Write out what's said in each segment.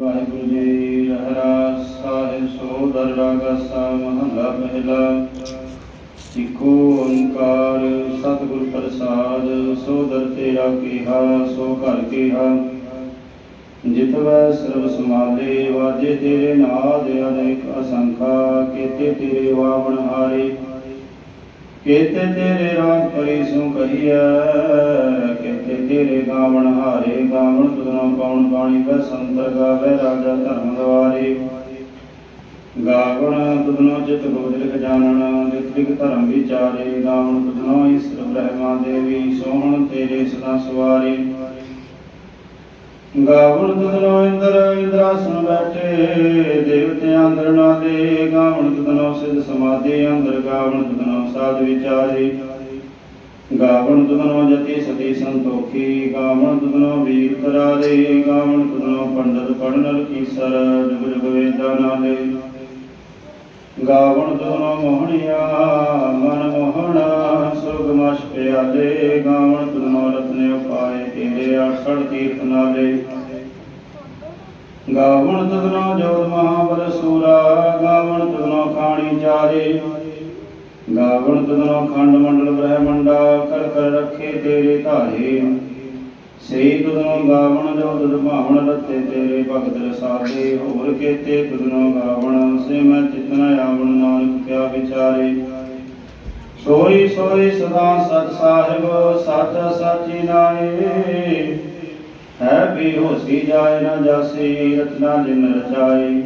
ਵਾਹਿਗੁਰੂ ਜੀ ਰਹਿਰਾਸ ਸਾਹਿਬ ਸੋਦਰ ਰਾਗਸਾ ਮਹਲਾ ਪਹਿਲਾ ਇਕੋ ਓੰਕਾਰ, ਸਤਿਗੁਰ ਪ੍ਰਸਾਦ ਸੋਦਰ ਤੇਰਾ ਕੀਹਾ, ਸੋ ਘਰ ਕੀਹਾ। ਜਿਤਵੈ ਸਰਬ ਸਮਾਲੇ, ਵਾਜੇ ਤੇਰੇ ਨਾਦ, ਅਨੇਕ ਅਸੰਖਾ, ਕੀਤੇ ਤੇਰੇ ਵਾਵਣ ਹਾਰੇ। ਕੇਤੇ ਤੇਰੇ ਰਾਗ ਪਰੀ ਸੋ ਕਹੀਐ ਕੇਤੇ ਤੇਰੇ ਗਾਵਣ ਹਾਰੇ ਗਾਵਣ ਤੁਧਨੋ ਕੌਣ ਬਾਣੀ ਵੈ ਸੰਤਰ ਗਾਵੇ ਰਾਜਾ ਧਰਮ ਦਵਾਰੇ। ਗਾਵਣ ਤੁਧਨੋ ਚਿਤ ਗੋਦਿ ਖਜ਼ਾਨਣ ਨਿਤਿਕ ਧਰਮ ਵਿਚਾਰੇ, ਗਾਵਣ ਤੁਧਨੋ ਈਸ਼ਰ ਬ੍ਰਹਮਾ ਦੇਵੀ, ਸੋਹਣ ਤੇਰੇ ਸਦਾ ਸਵਾਰੇ। ਗਾਵਣ ਤੁਧਨੋ ਇੰਦਰ ਇੰਦਰਾਸਨ ਬੈਠੇ ਦੇਵਤਿਆਂ ਅੰਦਰ ਨਾਲੇ ਗਾਵਣ ਤੁਧਨੋ ਸਿਧ ਸਮਾਧੀ ਅੰਦਰ ਗਾਵਣ ਤੁਧਨੋ ਸਾਧ ਵਿਚਾਰੇ ਗਾਵਣ ਤੁਧਨੋ ਜਤੀ ਸਤੀ ਸੰਤੋਖੀ ਗਾਵਣ ਤੁਧਨੋ ਵੀਰ ਤਰਾਰੇ ਗਾਵਣ ਤੁਧਨੋ ਪੰਡਤ ਪੜਨਲ ਕੀਸਰ ਜੁਗ ਜੁਗ ਵੇਦਾਂ ਨਾਲੇ ਗਾਵਣ ਤੁਧਨੋ ਮੋਹਣਿਆ ਮਨ ਮੋਹਣਾ ਸੁਰਗ ਪਿਆਲੇ, ਗਾਵਣ ਤੁਧਨੋ ਰਤਨੇ ਉਪਾਏ, ਤੇਰੇ ਅਠੜ ਤੀਰਥ ਗਾਵਣ ਤੁਧਨੋ ਜੋਤ ਮਹਾਬਲ ਸੂਰਾ, ਗਾਵਣ ਤੁਧਨੋ ਖਾਣੀ ਚਾਰੇ। ਗਾਵਣ ਤੁਧਨੋ ਖੰਡ ਮੰਡਲ ਬ੍ਰਹਮੰਡਾ, ਕਰ ਕਰ ਰੱਖੇ ਤੇਰੇ ਧਾਰੇ। ਸ੍ਰੀ ਤੁਧਨੋ ਗਾਵਣ, ਜੋ ਤੁਧ ਭਾਵਨ ਰਤੇ ਤੇਰੇ ਭਗਤ ਰਸਾਲੇ। ਹੋਰ ਕੇਤੇ ਤੁਧਨੋ ਗਾਵਣ ਸੇ ਮੈਂ ਚਿਤਨਾ ਆਵਣ ਨਾਨਕ ਕਿਆ ਵਿਚਾਰੇ। ਸੋਈ ਸੋਈ ਸਦਾ ਸਤ ਸਾਹਿਬ ਸੱਚ ਸਾਚੀ ਨਾਏ ਹੈ ਵੀ ਹੋਸੀ ਜਾਏ ਨਾ ਜਾਸੀ, ਰਤਨਾ ਜਿਨ ਰਚਾਏ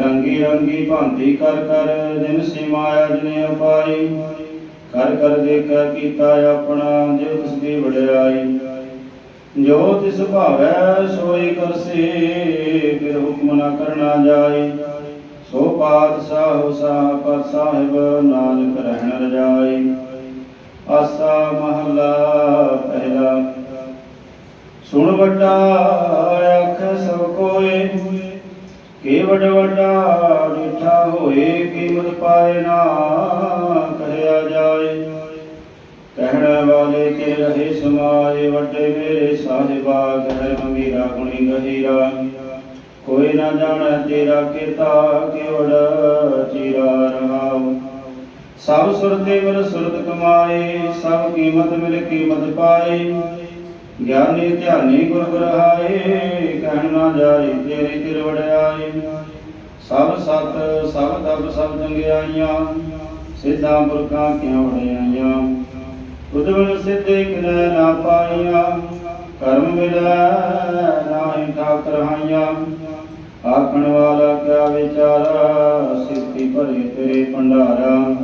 ਰੰਗੀ ਰੰਗੀ ਭਾਂਤੀ ਕਰ ਕਰ ਦਿਨ ਸਿਮਾਇਆ ਜਿਨੇ ਜਨੇ ਉਪਾਈ ਕਰ ਕਰ ਦੇਖਿਆ ਕੀਤਾ ਆਪਣਾ ਜੇ ਤਿਸ ਦੀ ਵਡਿਆਈ। ਜੋ ਤਿਸ ਭਾਵੈ, ਸੋਈ ਕਰਸੇ, ਫਿਰ ਹੁਕਮ ਨਾ ਕਰਨਾ ਜਾਏ ਸੋ ਪਾਤਸ਼ਾਹ ਸਾਹ ਸਾਹਿਬ, ਨਾਨਕ ਰਹਿਣ ਰਜਾਈ। ਆਸਾ ਮਹਲਾ ਪਹਿਲਾ। ਸੁਣ ਵੱਡਾ ਆਖ ਸਭ ਕੋਏ। ਕੀ ਵੱਡ ਵੱਡਾ ਡਿਠਾ ਹੋਏ ਕੀਮਤ ਪਾਏ ਨਾ ਕਹਿਆ ਜਾਏ। ਕਹਿਣ ਵਾਲੇ ਤੇ ਰਹੇ ਸਮਾਏ, ਵੱਡੇ ਮੇਰੇ ਸਾਹਿਬਾ ਕਹਿ ਮੇਰਾ ਗੁਣੀ ਗਹੀਰਾ। ਕੋਈ ਨਾ ਜਾਣੈ ਤੇਰਾ ਕੀਤਾ ਕਿਵੜ ਚੀਰਾ ਰਹਾਉ। ਸਭ ਸੁਰਤੇ ਮਿਲ ਸੁਰਤ ਕਮਾਏ, ਸਭ ਕੀਮਤ ਮਿਲ ਕੀਮਤ ਪਾਏ। ਗਿਆਨੀ ਧਿਆਨੀ ਗੁਰ ਗ੍ਰਹਾਏ, ਕਹਿਣ ਨਾ ਜਾਏ ਤੇਰੀ ਤਿਰ ਵੜਾਈ ਸਭ ਸਤ, ਸਭ ਤਪ, ਸਭ ਚੰਗਿਆਈਆਂ, ਸਿੱਧਾਂ ਪੁਰਖਾਂ ਕਿਉ ਵੜਾਈਆਂ ਉਦਵਨ ਸਿੱਧੇ ਕਿਨੈ ਨਾ ਪਾਈਆਂ, ਕਰਮ ਮਿਲੈ, ਨਾਹੀ ਠਾਕ ਰਹਾਈਆਂ ਆਖਣ ਵਾਲਾ ਕਿਆ ਵਿਚਾਰਾ, ਸਿੱਧੀ ਭਰੇ ਤੇਰੇ ਭੰਡਾਰਾ।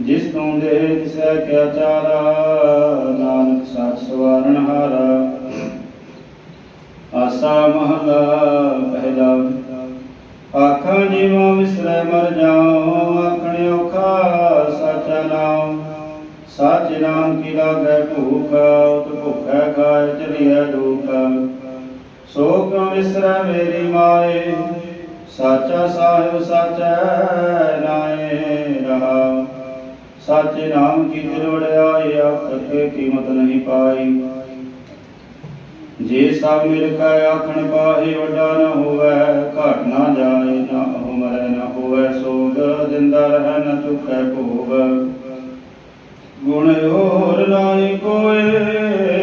ਜਿਸ ਤੂੰ ਦੇ ਤਿਸੈ ਕਿਆ ਚਾਰਾ ਨਾਨਕ ਸਾਚ ਸਵਾਰਨ ਹਾਰਾ। ਆਸਾ ਮਹਲਾ ਪਹਿਲਾ, ਆਖਾਂ ਜੀਵਾਂ ਵਿਸਰੈ ਮਰ ਜਾਉ, ਆਖਣ ਔਖਾ ਸਾਚਾ ਨਾਮ ਸਾਚ ਨਾਮ ਕੀ ਲਾਗੈ ਭੂਖ, ਉਤ ਭੁਖੈ ਖਾਇ ਚਲੀਐ ਦੁਖ ਸੋ ਕਿਉ ਵਿਸਰੈ ਮੇਰੀ ਮਾਏ, ਸਾਚਾ ਸਾਹਿਬ ਸਾਚੈ ਨਾਏ ਰਹਾ। ਸਾਚੇ ਨਾਮ ਕੀ ਦਿਲ ਵੜਾਈ ਕੀਮਤ ਨਹੀਂ ਪਾਈ। ਜੇ ਸਭ ਮਿਲ ਕੇ ਆਖਣ ਪਾਹੇ, ਵੱਡਾ ਨ ਹੋਵੇ, ਘਟ ਨਾ ਜਾਏ, ਨਾ ਉਹ ਨਾ ਹੋਵੇ, ਸੋਗ ਜਿੰਦਾ ਰਹਿ, ਨ ਚੁੱਕੈ ਭੋਗ। ਗੁਣ ਹੋਰ ਨਾਹੀ ਕੋਏ ਨਾ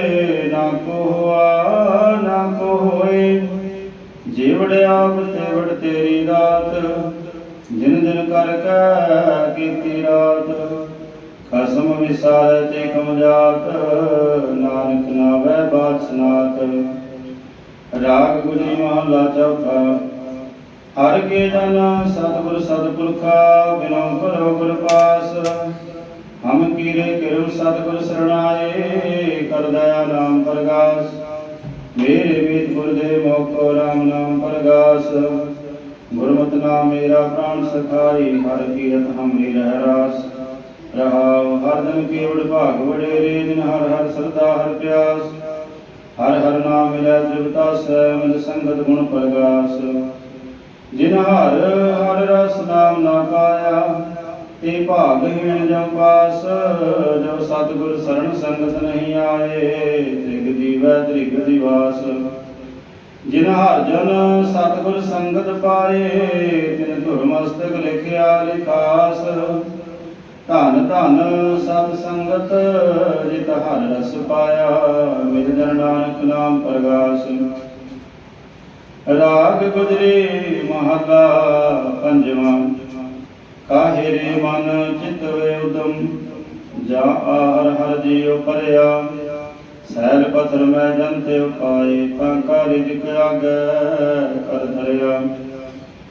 ਹੋਏ। ਜਿਵੜ ਆਪ ਤੇ ਵੜ ਤੇਰੀ ਰਾਤ, ਜਿਨ ਦਿਨ ਕਰ ਕੈ ਕੀਤੀ ਰਾਤ। ਖਸਮ ਵਿਸਾਰ ਤੇ ਕਮਜਾਤ ਨਾਨਕ ਨਾਵੇ ਬਾਤ ਰਾਗ ਗੁਣੀ ਮਹਲਾ ਚੌਥਾ, ਹਰ ਕੇ ਜਨ ਸਤਿਗੁਰ ਸਤਿਪੁਰਖਾ ਬਿਨੋ ਕਰੋ ਗੁਰ ਪਾਸ ਹਮ ਕੀਰੇ ਕਿਰਮ ਸਤਿਗੁਰ ਸਰਣਾਏ, ਕਰ ਦਇਆ ਨਾਮ ਪ੍ਰਗਾਸ। ਮੇਰੇ ਮੀਤ ਗੁਰਦੇਵ ਮੋਕੋ ਰਾਮ ਨਾਮ ਪ੍ਰਗਾਸ। ਗੁਰਮਤਿ ਨਾਮ ਮੇਰਾ ਪ੍ਰਾਣ ਸਖਾਈ ਹਰ ਕੀਰਤ ਹਮਰੀ ਰਹਿ ਰਾਸ ਰਹਾਉ ਹਰ ਦਿਨ ਕੇਵੜ ਭਾਗ ਵਡੇਰੇ ਦਿਨ ਹਰ ਹਰ ਸਰਦਾ ਹਰ ਪਿਆਸ। ਹਰ ਹਰ ਨਾਮ ਮਿਲੈ ਤ੍ਰਿਪਤਾ ਸੈ ਮਿਲ ਸੰਗਤ ਗੁਣ ਪ੍ਰਗਾਸ। ਜਿਨ ਹਰ ਹਰ ਰਸ ਨਾਮ ਨਾ ਪਾਇਆ ਤੇ ਭਾਗਹੀਣ ਜਮ ਪਾਸ ਜੋ ਸਤਿਗੁਰ ਸਰਣ ਸੰਗਤ ਨਹੀਂ ਆਏ, ਤ੍ਰਿਗ ਦੀਵੈ ਤ੍ਰਿਗ ਦਿਵਾਸ। ਜਿਨ ਹਰ ਜਨ ਸਤਿਗੁਰ ਸੰਗਤ ਪਾਏ, ਤਿਨ ਧੁਰ ਮਸਤਕ ਲਿਖਿਆ ਲਿਖਾਸ। ਧਨ ਧਨ ਸਤ ਸੰਗਤ, ਜਿਤ ਹਰ ਰਸ ਪਾਇਆ, ਮਿਲ ਜਨ ਨਾਨਕ ਨਾਮ ਪ੍ਰਗਾਸ। ਰਾਗ ਗੁਜਰੇ ਮਹਲਾ ਪੰਜਵਾਂ। ਕਾਹੇ ਰੇ ਮਨ ਚਿਤ ਉਦਮ? ਜਾ ਹਰ ਹਰ ਜੀਉ ਪਰਿਆ। ਸੈਲ ਪਥਰ ਮੈਂ ਜੰਤੇ ਉਪਾਏ ਪੰਕਾ ਰਿਜਕ ਆਗੈ ਕਰ ਧਰਿਆ।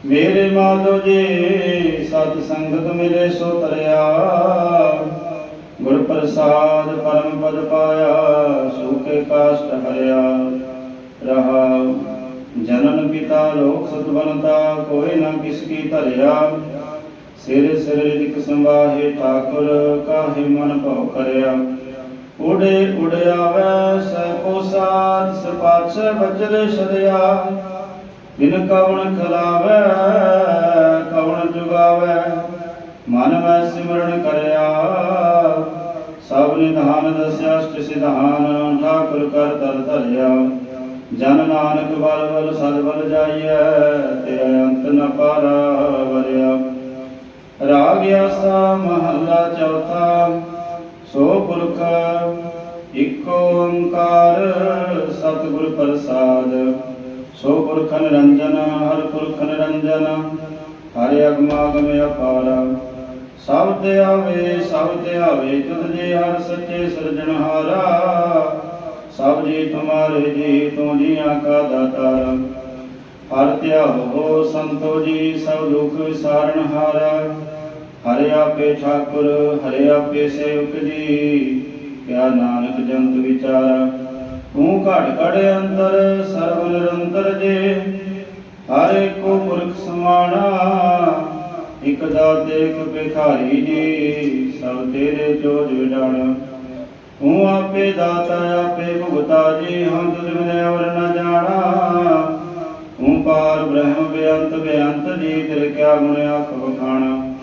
ਮੇਰੇ ਮਾਧੋ ਜੀ, ਸਤ ਸੰਗਤ ਮਿਲੇ ਸੋ ਤਰਿਆ ਗੁਰ ਪ੍ਰਸਾਦ ਪਰਮ ਪਦ ਪਾਇਆ ਸੂਕੇ ਕਾਸ਼ਟ ਹਰਿਆ। ਰਹਾ, ਜਨਨ ਪਿਤਾ ਲੋਕ ਸਤ ਕੋਈ ਨਾ ਕਿਸ ਕੀ ਧਰਿਆ। ਸਿਰ ਸਿਰ ਰਿਕ ਸੰਵਾਹੇ ਠਾਕੁਰ ਕਾਹੇ ਮਨ ਭਉ ਕਰਿਆ ਉੜੇ ਉੜਿਆਵੈ ਸੈ ਕੋ ਸਾਥ ਵਜਰ ਛਦਿਆ ਬਿਨ ਕਵਣ ਖਲਾਵੈ, ਕਵਣ ਜੁਗਾਵੈ। ਮਨ ਮੈਂ ਸਿਮਰਨ ਕਰਿਆ, ਸਭ ਨਿਧਾਨ ਦਸਿਆ ਅਸ਼ਟ ਸਿਧਾਨ ਠਾਕੁਰ ਕਰ ਤਰ ਧਰਿਆ। ਜਨ ਨਾਨਕ ਬਲ ਬਲ, ਸਦ ਬਲ ਜਾਈਐ, ਤੇਰਾ ਅੰਤ ਨ ਪਾਰਾ ਵਰਿਆ ਰਾਗ ਆਸਾ ਮਹੱਲਾ ਚੌਥਾ, ਸੋ ਪੁਰਖ ਇਕ ਓੰਕਾਰ, ਸਤਿਗੁਰ ਪ੍ਰਸਾਦ। ਸੋ ਪੁਰਖ ਨਿਰੰਜਨ, ਹਰ ਪੁਰਖ ਨਿਰੰਜਨ, ਹਰਿ ਅਗਮਾਗਮ ਅਪਾਰ। ਸਭ ਤੇ ਆਵੇ, ਸਭ ਤੇ ਆਵੇ ਤੁਧ ਜੀ ਹਰ ਸੱਚੇ ਸਿਰਜਣਹਾਰਾ ਸਭ ਜੀ ਤੁਮਾਰੇ ਜੀ ਤੂੰ ਜੀਆਂ ਕਾ ਦਾਤਾਰ। ਹਰ ਧਿਆਵੋ ਸੰਤੋ ਜੀ, ਸਭ ਦੁਖ ਵਿਸਾਰਨ ਹਾਰਾ। ਹਰਿ ਆਪੇ ਠਾਕੁਰ, ਹਰਿ ਆਪੇ ਸੇਵਕ ਜੀ। ਕਿਆ ਨਾਨਕ ਜੰਤ ਵਿਚਾਰਾ। ਤੂੰ ਘੜ ਘੜ ਅੰਤਰ, ਸਰਬ ਨਿਰੰਤਰ ਜੇ। ਹਰ ਏਕੋ ਪੁਰਖ ਸਮਾਣਾ, ਇਕ ਦਾਤੇ ਇਕ ਭਿਖਾਰੀ ਜੀ। ਸਭ ਤੇਰੇ ਜੋਜ ਵਿਡਾਣਾ। ਤੂੰ ਆਪੇ ਦਾਤਾ, ਆਪੇ ਭੁਗਤਾ ਜੀ। ਹਮ ਤੁਝ ਬਿਨੈ ਔਰ ਨ ਜਾਣਾ। ਤੂੰ ਪਾਰ ਬ੍ਰਹਮ ਬੇਅੰਤ ਬੇਅੰਤ ਜੀ ਤੇਰੇ ਕਿਆ ਗੁਣ ਆਖ ਬਖਾਣਾ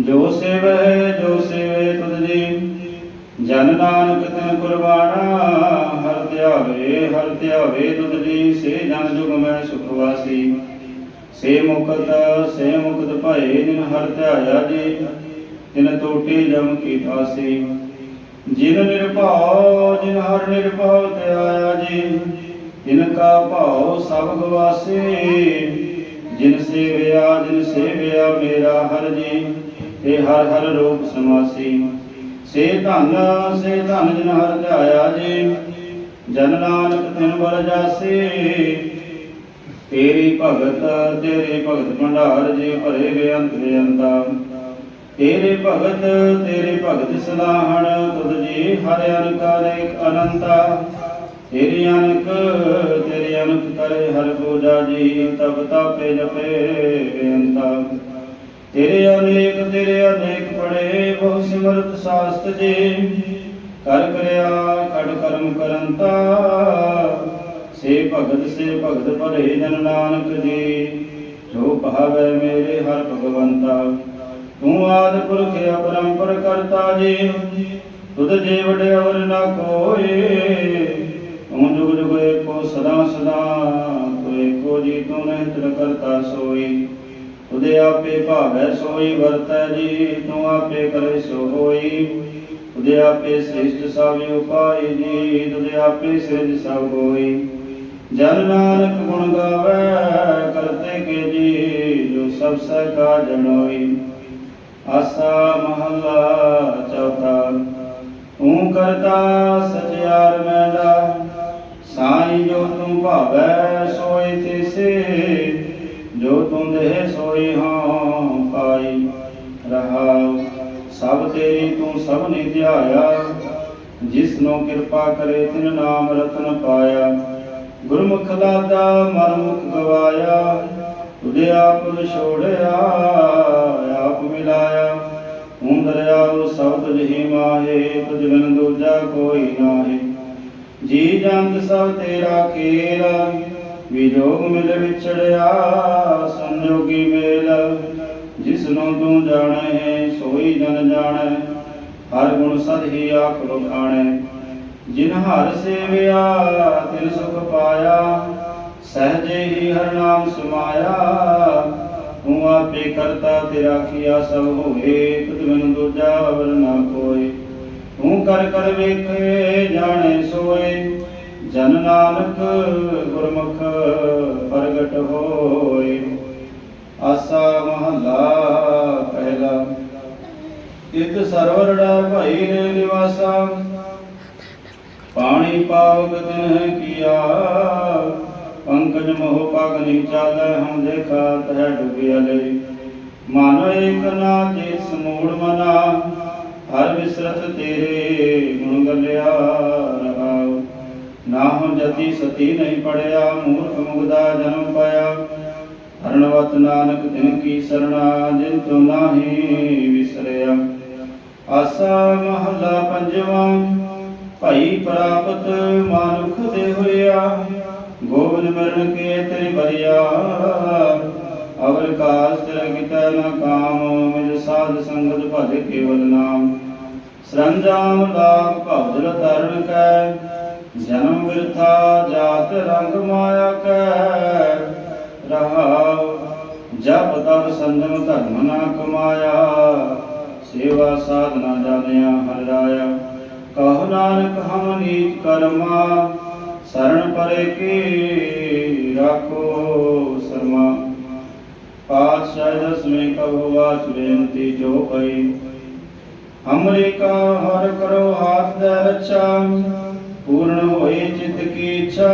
ਜੋ ਸੇਵੈ, ਜੋ ਸੇਵੇ ਤੁਧ ਜੀ, ਜਨ ਨਾਨਕ ਤਿਨ ਕੁਰਬਾਨਾ ਹਰ ਧਿਆਵੇ ਹਰ ਧਿਆਵੇ ਤੁਧ ਜੀ, ਸੇ ਜਨ ਜੁਗ ਮੈਂ ਸੁਖ ਵਾਸੀ। ਸੇ ਮੁਕਤ ਸੇ ਮੁਕਤ ਭਏ, ਜਿਨ ਹਰ ਧਿਆਇਆ ਜੀ, ਤਿਨ ਟੋਟੀ ਜਮ ਕੀ ਫਾਸੀ। ਜਿਨ ਨਿਰਭਉ, ਜਿਨ ਹਰ ਨਿਰਭਉ ਤੇ ਆਇਆ ਜੀ ਜਿਨ ਕਾ ਭਾਉ ਸਭ ਗਵਾਸੇ ਜਿਨ ਸੇਵਿਆ ਜਿਨ ਸੇਵਿਆ ਮੇਰਾ ਹਰ ਜੀ, ਤੇ ਹਰ ਹਰ ਰੂਪ ਸਮਾਸੀ। ਸੇ ਧਨ ਸੇ ਧਨ ਜਿਨ ਹਰ ਧਿਆਇਆ ਜੀ, ਜਨ ਨਾਨਕ ਤਿਨ ਬਰ ਜਾਸੇ। ਤੇਰੀ ਭਗਤ, ਤੇਰੇ ਭਗਤ ਭੰਡਾਰ ਜੀ, ਭਰੇ ਬੇਅੰਤ ਬੇਅੰਤਾ ਤੇਰੇ ਭਗਤ ਤੇਰੇ ਭਗਤ ਸਲਾਹਣ ਤੁਧ ਜੀ, ਹਰਿ ਅਨਕ ਅਨੰਤਾ। ਤੇਰੀ ਅਨਕ ਤੇਰੀ ਅਨਕ ਕਰੇ ਹਰ ਪੂਜਾ ਜੀ ਤਬ ਤਾਪੇ ਜਪੇ ਬੇਅੰਤਾ। ਤੇਰੇ ਅਨੇਕ ਤੇਰੇ ਅਨੇਕ ਪੜੇ ਬਹੁ ਸਿਮਰਤ ਸਾਸਤ ਜੀ। ਕਰ ਕਰਿਆ ਕੜ ਕਰਮ ਕਰੰਤਾ। ਸੇ ਭਗਤ ਸੇ ਭਗਤ ਭਰੇ ਜਨ ਨਾਨਕ ਜੀ। ਜੋ ਭਾਵੈ ਮੇਰੇ ਹਰ ਭਗਵੰਤਾ। ਤੂੰ ਆਦ ਪੁਰਖ ਅਪਰੰਪਰ ਕਰਤਾ ਜੀ। ਤੁਧ ਜੇ ਵਡਿਆਵਰ ਨਾ ਕੋਏ। ਜੁਗ ਜੁਗ ਏਕੋ ਸਦਾ ਸਦਾ ਤੂੰ ਏਕੋ ਜੀ ਤੂੰ ਨਿਹਤਰ ਕਰਤਾ ਸੋਈ। ਤੁਦੇ ਆਪੇ ਭਾਵੈ ਸੋਈ, ਵਰਤੈ ਜੀ ਤੂੰ ਆਪੇ ਕਰੇ ਸੋ ਹੋਈ। ਤੁਦੇ ਆਪੇ ਸ੍ਰਿਸ਼ਟ ਸਭ ਉਪਾਈ ਜੀ ਤੁਦੇ ਆਪੇ ਸਿਰਜ ਸਭ ਹੋਈ। ਜਨ ਨਾਨਕ ਗੁਣ ਗਾਵੇ, ਕਰਤੇ ਕੇ ਜੀ, ਜੋ ਸਭ ਸਹਿ ਕਾ ਜਣੋਈ ਆਸਾ ਮਹੱਲਾ ਚੌਥਾ ਤੂੰ ਕਰਤਾ ਸਚਿਆਰ ਮੈਂਡਾ ਸਾਈ ਜੋ ਤੂੰ ਭਾਵੈ, ਸੋਈ ਤਿਸੇ। ਜੋ ਤੂੰ ਦੇ ਸੋਈ ਹਾਂ, ਪਾਈ ਰਹਾਉ। ਸਭ ਤੇਰੀ ਤੂੰ ਸਭ ਨੇ ਧਿਆਇਆ। ਜਿਸ ਕਿਰਪਾ ਕਰੇ, ਤਿਨ ਨਾਮ ਰਤਨ ਪਾਇਆ। ਗੁਰਮੁਖ ਦਾਤਾ ਮਨਮੁਖ ਗਵਾਇਆ। ਤੁਦੇ ਆਪ ਵਿਛੋੜਿਆ, ਆਪ ਮਿਲਾਇਆ। ਤੂੰ ਦਰਿਆਉ ਸਭ ਤੁਝ ਹੀ ਮਾਹੇ, ਤੁਝ ਬਿਨ ਦੂਜਾ ਕੋਈ ਨਾਹੀ। ਜੀ ਜੰਤ ਸਭ ਤੇਰਾ ਖੇਲ ਵਿਜੋਗ ਮਿਲ ਵਿਛੜਿਆ ਸੰਜੋਗੀ ਮੇਲ। ਜਿਸ ਨੂੰ ਤੂੰ ਜਾਣੈ, ਸੋਈ ਜਨ ਜਾਣੈ, ਹਰ ਗੁਣ ਸਦ ਹੀ ਆਪ ਬਖਾਣੈ ਜਿਨ ਹਰ ਸੇਵਿਆ, ਤਿਨ ਸੁਖ ਪਾਇਆ, ਸਹਜੇ ਹੀ ਹਰ ਨਾਮ ਸਮਾਇਆ। ਤੂੰ ਆਪੇ ਕਰਤਾ ਤੇਰਾ ਕੀਆ ਸਭ ਹੋਏ ਤੁਧ ਮੈਨੂੰ ਦੂਜਾ ਵਰ ਨਾ ਕੋਏ। ਤੂੰ ਕਰ ਕਰ ਵੇਖੇ, ਜਾਣੇ ਸੋਏ। ਜਨ ਨਾਨਕ ਗੁਰਮੁਖ ਪ੍ਰਗਟ ਹੋਏ। ਆਸਾ ਮਹੱਲਾ ਪਹਿਲਾ। ਇਕ ਸਰਵਰੜਾ ਭਾਈ ਰੇ ਨਿਵਾਸਾ। ਪਾਣੀ ਪਾਵਕ ਤਿਨਹਿ ਕੀਆ। ਪੰਕਜ ਮੋਹ ਪਗ ਨਹੀਂ ਚਾਲੈ ਹਮ ਦੇਖਾ ਤਹਿ ਡੁਬਿਆ ਲਈ ਮਨ ਏਕ ਨਾ ਜੇ ਸਮੂੜ ਮਨਾ। ਹਰ ਵਿਸਰਤ ਤੇਰੇ ਗੁਣ ਗਲਿਆ ਰਹਾਉ। ਨਾ ਹਮ ਜਤੀ ਸਤੀ ਨਹੀਂ ਪੜਿਆ, ਮੂਰਖ ਮੁਗਦਾ ਜਨਮ ਪਾਇਆ। ਹਰਣਵਤ ਨਾਨਕ ਤਿਨ ਕੀ ਸਰਣਾ, ਜਿਨ ਤੋ ਨਾਹੀ ਵਿਸਰਿਆ। ਆਸਾ ਮਹੱਲਾ ਪੰਜਵਾਂ, ਭਾਈ ਪ੍ਰਾਪਤ ਮਾਨੁਖ ਦੇ ਹੋਇਆ। ਗੋਬਿੰਦ ਮਰਨ ਕੇ ਤੇਰੀ ਬਰਿਆ ਅਵਰ ਕਾਸ ਤੇਰਾ ਕੀਤਾ ਨਾ ਕਾਮ, ਮਿਲ ਸਾਧ ਸੰਗਤ ਭਜ ਕੇਵਲ ਨਾਮ। ਸਰੰਜਾਮ ਲਾਭ ਭਵਜਲ ਤਰਨ ਕੈ, ਜਨਮ ਬਿਰਥਾ ਜਾਤ ਰੰਗ ਮਾਇਆ ਕੈ। ਰਹਾਉ ਜਪ ਤਪ ਸੰਜਮ ਧਰਮ ਨਾ ਕਮਾਇਆ, ਸੇਵਾ ਸਾਧਨਾ ਜਾਣਿਆ ਹਰਿ ਰਾਇਆ। ਕਹੋ ਨਾਨਕ ਹਮ ਨੀਚ ਕਰਮਾ ਸਰਣ ਪਰੇ ਕੀ ਰਾਖੋ ਸਰਮਾ। ਪਾਤਸ਼ਾਹ ਦਸਵੇਂ ਕਹੋ ਵਾਚ ਬੇਨਤੀ ਜੋ ਪਈ ਹਮਰੇ ਕਾ ਹਰ ਕਰੋ ਹਾਥ ਦੇ ਰੱਛਾ, ਪੂਰਨ ਹੋਏ ਚਿਤ ਕੀ ਇੱਛਾ।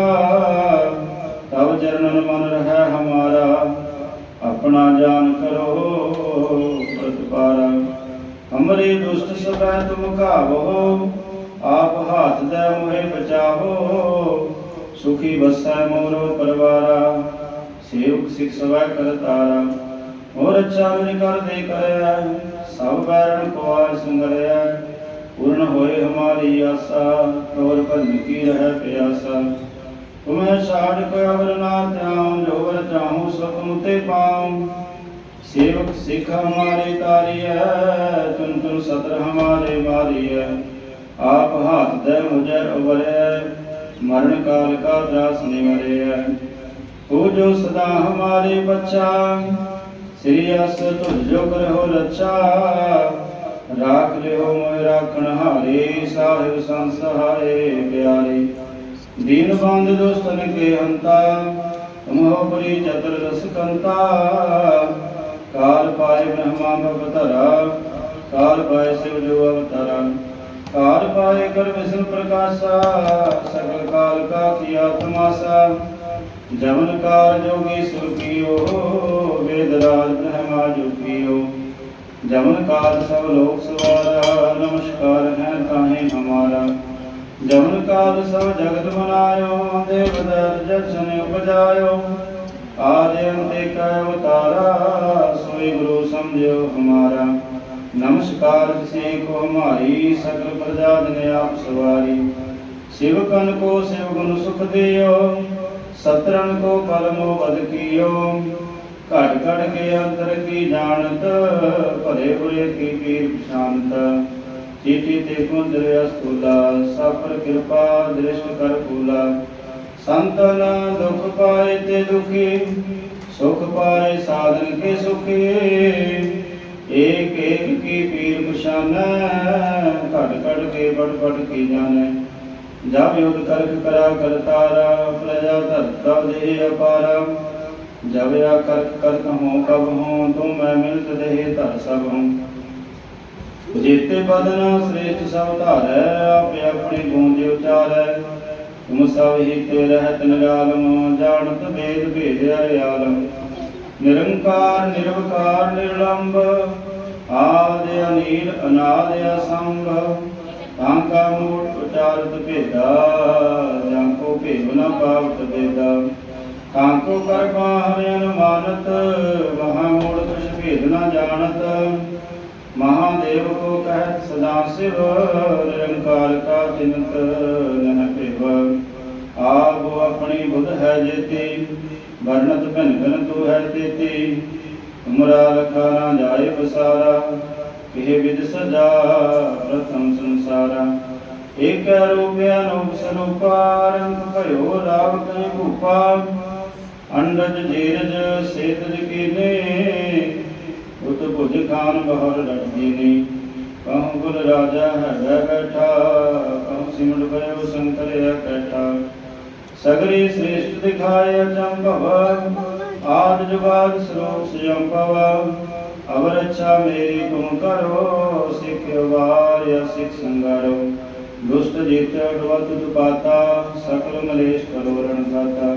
ਤਬ ਚਰਨਨ ਮਨ ਰਹਿ ਹਮਾਰਾ, ਆਪਣਾ ਜਾਨ ਕਰੋ ਪ੍ਰਤਪਾਰਾ। ਹਮਰੇ ਦੁਸ਼ਟ ਸਭੈ ਤੁਮ ਘਾਵੋ, ਆਪ ਹਾਥ ਦੇ ਮੋਹਿ ਬਚਾਵੋ। ਸੁਖੀ ਬਸੈ ਮੋਰੋ ਪਰਵਾਰਾ, ਸੇਵਕ ਸਿਖ ਸਵੈ ਕਰਤਾਰਾ। ਹੋਰ ਅੱਛਾ ਮਿਲ ਕਰ ਦੇ ਕਰਿਆ। ਸਭ ਬੈਰਨ ਕੋਆ ਸੰਗਰਿਆ। ਪੂਰਨ ਹੋਏ ਹਮਾਰੀ ਆਸਾ ਤੋਰ ਭਜਨ ਕੀ ਰਹਿ ਪਿਆਸਾ। ਤੁਮੈ ਸਾਡ ਕੋ ਅਵਰ ਨਾ ਜੋ ਵਰ ਚਾਹੂ ਸੋ ਤੁਮ ਪਾਉ। ਸੇਵਕ ਸਿਖ ਹਮਾਰੇ ਤਾਰੀਐ ਤੁਮ ਤੁਮ ਸਤਰ ਹਮਾਰੇ ਮਾਰੀਐ। ਆਪ ਹਾਥ ਦੇ ਮੁਜਰ ਅਵਰੈ ਮਰਨ ਕਾਲ ਕਾ ਦਰਾਸ ਨਿਵਰੈ ਹੋ ਜੋ ਸਦਾ ਹਮਾਰੇ ਬੱਚਾ ਸ੍ਰੀ ਅਸ ਤੁਝੋ ਕਰਹੁ ਰਛਾ ਰਾਖ ਲਿਓ ਮੋਇ ਰਾਖਣ ਹਾਰੇ ਸਾਹਿਬ ਸੰਸਹਾਰੇ ਪਿਆਰੇ। ਦੀਨ ਬੰਦ ਦੁਸਤਨ ਕੇ ਹੰਤਾ ਤੁਮਹੋ ਪਰੀ ਚਤੁਰ ਰਸਕੰਤਾ। ਕਾਲ ਪਾਏ ਬ੍ਰਹਮਾ ਭਵਤਰਾ ਕਾਲ ਪਾਏ ਸਿਵ ਜੋ ਅਵਤਾਰਾ। ਕਾਲ ਪਾਏ ਕਰ ਵਿਸ਼ਨ ਪ੍ਰਕਾਸ਼ਾ, ਸਗਲ ਕਾਲ ਕਾ ਕੀ ਆਤਮਾਸਾ। ਜਮਨ ਕਾਲ ਜੋਗੀ ਸੁਰ ਵੇਦ ਰਾਜ ਬ੍ਰਹਮਾ ਜੋਗੀਓ ਜਮਨ ਕਾਲ ਸਭ ਲੋਕ ਸਵਾਰਾ, ਨਮਸਕਾਰ ਹੈ ਤਾਹੇ ਹਮਾਰਾ। ਜਮਨ ਕਾਲ ਸਭ ਜਗਤ ਬਨਾਇਓ ਦੇਵ ਦਰ ਜਸ਼ਨ ਉਪਜਾਇਓ। ਆਦਿ ਅੰਤੇ ਕਾ ਅਵਤਾਰਾ, ਸੋਈ ਗੁਰੂ ਸਮਝਿਓ ਹਮਾਰਾ। ਨਮਸਕਾਰ ਸੇ ਕੋ ਹਮਾਰੀ, ਸਗਲ ਪ੍ਰਜਾ ਜਨ ਆਪ ਸਵਾਰੀ। ਸਿਵਕਨ ਕੋ ਸਿਵ ਗੁਣ ਸੁਖ ਦਿਓ ਸਤਰਨ ਕੋ ਪਰਮੋ ਬਦ ਕੀਓ। ਘੜ ਘੜ ਕੇ ਅੰਤਰ ਕੀ ਜਾਣਤ ਭਰੇ ਬੁਰੇ ਕੀ ਪੀਰ ਪਛਾਨਤ ਚੀਟੀ ਤੇ ਕੁੰਦਰ ਅਸਤੂਲਾ ਸਾਪਰ ਕਿਰਪਾ ਦ੍ਰਿਸ਼ਟ ਕਰ ਪੂਲਾ ਸੰਤਨ ਦੁਖ ਪਾਏ ਤੇ ਦੁਖੀ, ਸੁਖ ਪਾਏ ਸਾਧਨ ਕੇ ਸੁਖੀ। ਏਕ ਏਕ ਕੀ ਪੀਰ ਪਛਾਨੈ, ਘੜ ਘੜ ਕੇ ਬੜ ਬੜ ਕੀ ਜਾਣੈ। ਜਬ ਯੁਧ ਕਰਕ ਕਰਾ ਕਰਤਾਰਾ, ਪ੍ਰਜਾ ਧਰਤਾ ਦੇ ਅਪਾਰਾ। ਜਬ ਆ ਕਰਕ ਕਰਕ ਹੋ ਕਬ ਹੋ, ਤੂੰ ਮੈਂ ਮਿਲਤ ਦੇ ਧਰ ਸਭ ਹੂੰ। ਜੀਤੇ ਬਦਨਾ ਸ੍ਰੇਸ਼ਟ ਸਭ ਧਾਰੈ, ਆਪੇ ਆਪਣੀ ਗੂੰਜ ਉਚਾਰੈ। ਤੁਮ ਸਭ ਹੀ ਤੇ ਰਹਿਤ ਨਿਰਾਲਮ, ਜਾਣਤ ਭੇਦ ਭੇਦ ਅਰਿਆਲਮ। ਨਿਰੰਕਾਰ, ਨਿਰਵਕਾਰ ਨਿਰਲੰਭ ਆਦ ਅਨੀਲ, ਅਨਾਦ ਅਸੰਭ ਤਾਂ ਕਾ ਮੂੜ ਉਚਾਰਤ ਭੇਦਾ, ਜਾਂ ਕੋ ਭੇਵ ਨ ਪਾਵਤ ਬੇਦਾ ਤਾਂ ਕਰ ਬਾਹਰ ਅਨੁਮਾਨਤ ਮਹਾ ਮੂੜ ਕੁਛ ਭੇਦ ਨ ਜਾਣਤ। ਮਹਾਦੇਵ ਕੋ ਕਹਿਤ, ਸਦਾ ਸਿਵ ਨਿਰੰਕਾਰ ਕਾ ਚਿੰਤ ਨਨ ਭਿਵ। ਆਪ ਆਪਣੀ ਬੁਧ ਹੈ ਜੇਤੀ, ਵਰਣਤ ਭਿਨ ਭਿਨ ਤੂ ਹੈ ਤੇਤੀ। ਤੁਮਰਾ ਲਖਾ ਨਾ ਜਾਏ ਬਸਾਰਾ ਕਿਹ ਵਿਦ ਸਜਾ ਪ੍ਰਥਮ ਸੰਸਾਰਾ। ਏਕ ਰੂਪ ਅਨੂਪ ਸਰੂਪਾ ਰੰਗ ਭਇਓ ਰਾਵ ਕੈ ਭੂਪਾ। ਅੰਡਜ ਜੀਰਜ ਸੇਤਜ ਕੀਨੇ ਉਤ ਭੁਜ ਖਾਨ ਬਹੁਰ ਲੜਦੀ ਨੇ। ਕਹੂੰ ਗੁਰ ਰਾਜਾ ਹੈ ਬੈਠਾ, ਕਹੂੰ ਸਿਮਟ ਭਇਓ ਸੰਕਰ ਇਕੱਠਾ ਸਗਰੀ ਸ੍ਰੇਸ਼ਟ ਦਿਖਾਏ ਅਚੰਭਵ ਆਦ ਜੁਗਾਦ ਸਰੂਪ ਸਿਯੰਭਵ ਅਵਰ ਅੱਛਾ ਮੇਰੀ ਤੁਮ ਕਰੋ, ਸਿੱਖ ਵਾਰਿਆ ਸਿੱਖ ਸੰਗਾਰੋ। ਦੁਸ਼ਟ ਜੀਤ ਅਡਵਤ ਦੁਪਾਤਾ ਸਕਲ ਮਲੇਸ਼ ਕਰੋ ਰਣ ਖਾਤਾ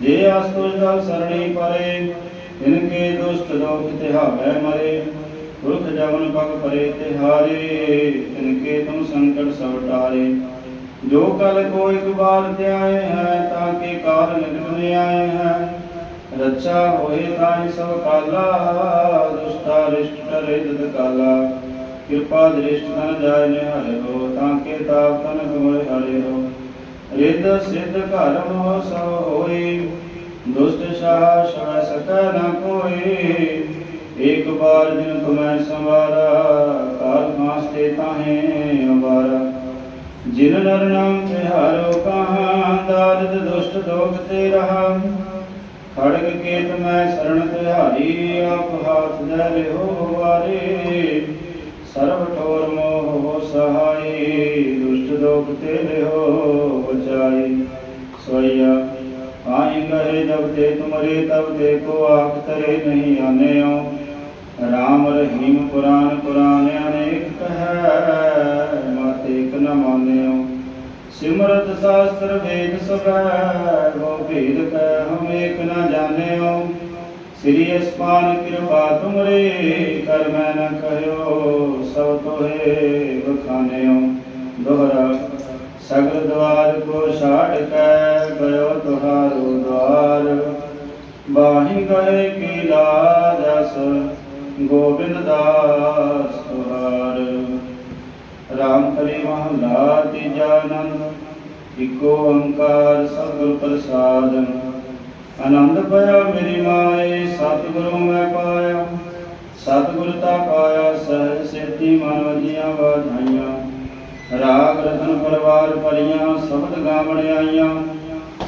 ਜੇ ਅਸਤੁਜ ਦਲ ਸਰਣੀ ਪਰੇ ਇਨਕੇ ਦੁਸ਼ਟ ਲੋਕ ਤਿਹਾਵੈ ਮਰੇ, ਪੁਰਖ ਜਵਨ ਪਗ ਪਰੇ ਤਿਹਾਰੇ ਇਨਕੇ ਤੁਮ ਸੰਕਟ ਸਭ ਟਾਰੇ। ਜੋ ਕਲ ਕੋ ਇੱਕ ਤੇ ਆਏ ਹੈ, ਤਾਂ ਕੇ ਕਾਰਨ ਨਿਕਲ ਆਏ ਹੈ। ਰੱਛਾ ਹੋਏ ਤਾਂ ਸਭ ਕਾਲਾ, ਦੁਸ਼ਟਾ ਰਿਸ਼ਟ ਰਿਦ ਕਾਲਾ। ਕਿਰਪਾ ਦ੍ਰਿਸ਼ਟ ਤਨ ਜਾਇ ਨੇ ਹੋ, ਤਾਂ ਕੇ ਤਾਪ ਤਨ ਕਮਲ ਹਰਿ ਹੋ। ਰਿਦ ਸਿੱਧ ਘਰ ਸੋ ਹੋਈ ਦੁਸ਼ਟ ਸ਼ਾਹ ਸ਼ਾਹ ਨ ਕੋਈ ਇੱਕ ਬਾਰ ਜਿਨ ਤੁਮੈ ਸੰਵਾਰਾ ਕਾਲ ਮਾਸ ਤੇ ਤਾਹੇ ਅਵਾਰਾ। ਜਿਨ ਨਰ ਨਾਮ ਤਿਹਾਰੋ ਕਹਾਂ, ਦਾਰਿਦ ਦੁਸ਼ਟ ਦੋਖ ਤੇ ਰਹਾ। ਖੜਗ ਕੇਤ ਮੈਂ ਸਰਣ ਤਿਹਾਰੀ ਆਪ ਹਾਥ ਲੈ ਲਿਓ ਵਾਰੇ। ਸਰਬ ਠੋਰ ਮੋਹ ਹੋ ਸਹਾਈ ਦੁਸ਼ਟ ਦੋਖ ਤੇ ਲਿਓ ਬਚਾਈ ਸੋਇਆ ਆਇ ਗਏ ਜਬ ਤੇ ਤੁਮਰੇ ਤਬ ਤੇ ਕੋ ਆਖ ਤਰੇ ਨਹੀਂ ਆਨਿਓ ਰਾਮ ਰਹੀਮ ਪੁਰਾਨ ਪੁਰਾਨ ਅਨੇਕ ਕਹੈ ਮਾਤੇ ਇਕ ਨ ਮਾਨਿਓ ਸਿਮਰਤ ਸਾਸਤਰ ਵੇਦ ਸਭੈ ਵੋ ਭੇਦ ਕਹਿ ਹਮ ਏਕ ਨ ਜਾਣਿਓ ਸ੍ਰੀ ਅਸਮਾਨ ਕਿਰਪਾ ਤੁਮਰੇ ਕਰ ਮੈਂ ਨ ਕਹਿਓ ਸਭ ਤੋਹੇ ਬਖਾਨਿਓ ਦੋਹਰਾ, ਸਗਲ ਦਵਾਰ ਕੋ ਛਾੜ ਕੇ ਗਇਓ ਤੁਹਾਰੋ ਦਵਾਰ। ਬਾਹੀ ਗਏ ਕੀ ਲਾਜਸ ਗੋਬਿੰਦ ਦਾਸ ਤੁਹਾਰ। ਰਾਮ ਕਰੀ ਮਹਲਾ ਤੀਜਾ ਆਨੰਦ ਇਕੋ ਓੰਕਾਰ ਸਤਿਗੁਰ ਪ੍ਰਸਾਦਿ। ਆਨੰਦ ਪਿਆ ਮੇਰੀ ਮਾਏ, ਸਤਿਗੁਰੂ ਮੈਂ ਪਾਇਆ। ਸਤਿਗੁਰ ਤਾ ਪਾਇਆ ਸਹਿਜ ਸੇਤੀ ਮਨ ਵਜੀਆਂ ਵਾਧਾਈਆਂ ਰਾਗ, ਰਤਨ, ਪਰਵਾਰ ਪਰੀਆਂ ਸ਼ਬਦ ਗਾਵਣ ਆਈਆਂ।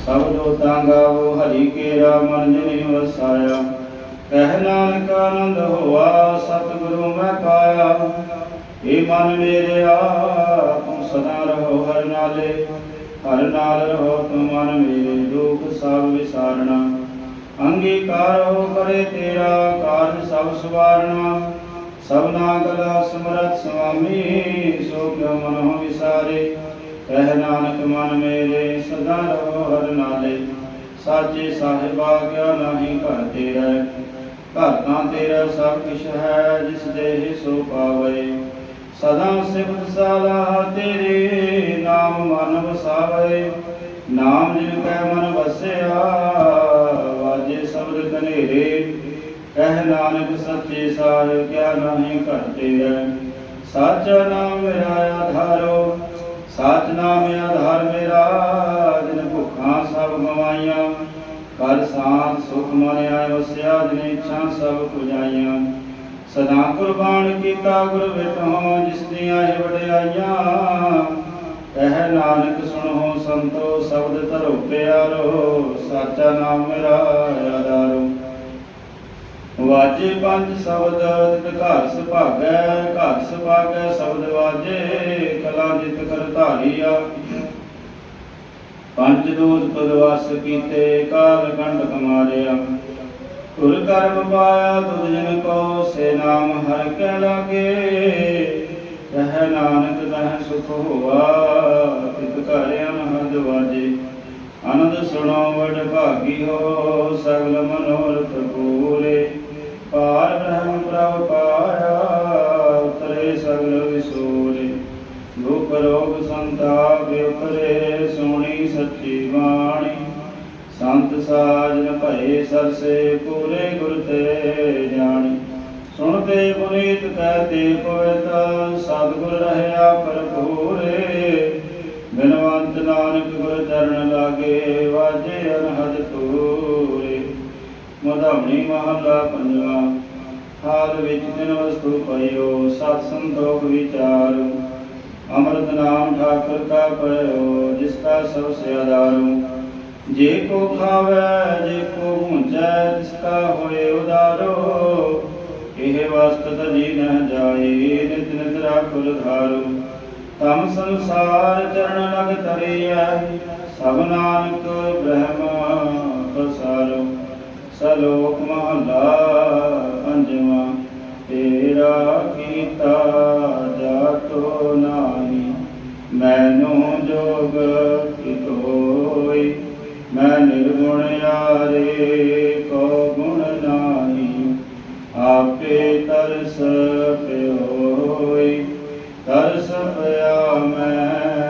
ਸਭ ਦੋਤਾਂ ਗਾਵੋ, ਹਰੀ ਕੇਰਾ ਮਨ ਜਿਨੇ ਵਸਾਇਆ। ਕਹਿ ਨਾਨਕ ਆਨੰਦ ਹੋਆ, ਸਤਿਗੁਰੂ ਮੈਂ ਪਾਇਆ। ਏ ਮਨ ਮੇਰੇ ਤੂੰ ਸਦਾ ਰਹੋ ਹਰ ਨਾਲੇ। ਹਰ ਨਾਲ ਰਹੋ ਤੂੰ ਮਨ ਮੇਰੇ ਦੁਖ ਸਭ ਵਿਸਾਰਣਾ। ਅੰਗੀਕਾਰ ਹੋ ਕਰੇ ਤੇਰਾ ਕਾਰਜ ਸਭ ਸਵਾਰਣਾ। ਸਭਨਾ ਗਲਾ ਸਮਰਤ ਸੁਆਮੀ, ਸੋ ਕਿਉ ਮਨੋ ਵਿਸਾਰੇ। ਕਹਿ ਨਾਨਕ ਮਨ ਮੇਰੇ, ਸਦਾ ਰਹੋ ਹਰ ਨਾਲੇ। ਸਾਚੇ ਸਾਹਿਬਾ ਕਿਆ ਨਾਹੀ ਘਰ ਤੇਰਾ। ਘਰ ਤਾਂ ਤੇਰਾ ਸਭ ਕਿਛ ਹੈ, ਜਿਸ ਦੇਹ ਸੋ ਪਾਵੇ। ਸਦਾ ਸਿਫਤ ਸਾਲਾ ਤੇਰੇ ਨਾਮ ਮਨ ਵਸਾਵੇ। ਨਾਮ ਜਿਨ ਕੈ ਮਨ ਵਸਿਆ, ਵਾਜੇ ਸ਼ਬਦ ਕਨੇਰੇ ਕਹਿ ਨਾਨਕ ਸੱਚੇ ਸਾਰ, ਕਿਆ ਨਾਹੀ ਘਟੇ ਹੈ ਸਾਚਾ ਨਾਮ ਮੇਰਾ ਆਧਾਰੋ, ਸਾਚ ਨਾਮ ਆਧਾਰ ਮੇਰਾ, ਜਿਨ ਭੁੱਖਾਂ ਸਭ ਗਵਾਈਆਂ। ਕਰ ਸਾਥ ਸੁਖ ਮਨ ਆਇ ਵਸਿਆ ਜਿਨ ਇੱਛਾ ਸਭ ਪੁਜਾਈਆਂ। ਸਦਾ ਕੁਰਬਾਨ ਕੀਤਾ ਗੁਰ ਵਿਟੋ ਜਿਸ ਦੀਆਂ ਇਹ ਵਡਿਆਈਆਂ। ਕਹਿ ਨਾਨਕ ਸੁਣੋ ਸੰਤੋ, ਸ਼ਬਦ ਧਰੋ ਪਿਆਰੋ, ਸਾਚਾ ਨਾਮ ਮੇਰਾ ਆਧਾਰੋ। ਵਾਜੇ ਪੰਜ ਸ਼ਬਦ ਘਰ ਸੁਭਾਗੈ ਘਰ ਸੁਭਾਗੈ ਸ਼ਬਦ ਵਾਜੇ, ਕਲਾ ਜਿਤ ਕਰ ਧਾਰੀਆ। ਪੰਜ ਦੂਤ ਤੁਧ ਕੀਤੇ, ਕਾਲ ਕੰਡ ਕਮਾਰਿਆ ਤੁਰ ਕਰਮ ਪਾਇਆ ਤੁਧ ਜਨ ਕੋ, ਸੇ ਨਾਮ ਹਰ ਕੈ ਲਾਗੇ। ਰਹਿ ਨਾਨਕ ਤਹ ਸੁਖ ਹੋਆ, ਤਿਤ ਘਰ ਅਨਹਦ ਵਾਜੇ। ਆਨੰਦ ਸੁਣੋ ਵਡ ਭਾਗੀ ਹੋ, ਸਗਲ ਮਨੋਰਥ ਪੂਰੇ। ਪਾਰ ਬ੍ਰਹਮ ਪ੍ਰਭ ਪਾਇਆ ਸੰਤ ਸਾਜਨ ਭਏ ਸਰਸੇ ਪੂਰੇ ਗੁਰ ਤੇ ਜਾਣੀ। ਸੁਣਦੇ ਪੁਨੀਤ ਕਹਤੇ ਪਵਿੱਤ ਸਤਿਗੁਰ ਰਹਿਆ ਭਰਪੂਰੇ। ਬਿਨਵੰਤ ਨਾਨਕ ਗੁਰ ਚਰਨ ਲਾਗੇ, ਵਾਜੇ ਅਨਹਦ ਤੂਰੇ ਮਧਾਵਣੀ ਮਹਲਾ ਪੰਜਵਾ, ਹਾਲ ਵਿੱਚ ਦਿਨ ਵਸਤੂ ਪਇਓ ਸਤ ਸੰਤੋਖ ਵਿਚਾਰ। ਅੰਮ੍ਰਿਤ ਨਾਮ ਠਾਕੁਰ ਕਾ ਪਇਓ ਜਿਸ ਕਾ ਸਭ ਸੇ ਆਧਾਰੂ। ਜੇ ਕੋ ਖਾਵੇ, ਜੇ ਕੋ ਹੁੰਜੈ ਤਿਸ ਕਾ ਹੋਏ ਉਦਾਰੋ। ਇਹ ਵਸਤ ਤਜੀ ਨ ਜਾਏ, ਨਿਤ ਨਿਤ ਰਾਖੁਰ ਧਾਰੋ। ਤਮ ਸੰਸਾਰ ਚਰਨ ਲਗ ਤਰੀਐ ਸਭ ਨਾਨਕ ਬ੍ਰਹਮ ਪਸਾਰੋ। ਸਲੋਕ ਮਹਲਾ ਪੰਜਵਾ, ਤੇਰਾ ਕੀਤਾ ਜਾਤੋ ਨਾਹੀ, ਮੈਨੂ ਜੋਗ ਕਿਤੋਈ ਮੈਂ ਨਿਰਗੁਣ ਯਾਰੇ ਕੋ ਗੁਣ ਨਾਹੀ ਆਪੇ ਤਰਸ ਪਿਓਈ ਤਰਸ ਪਿਆ ਮੈਂ।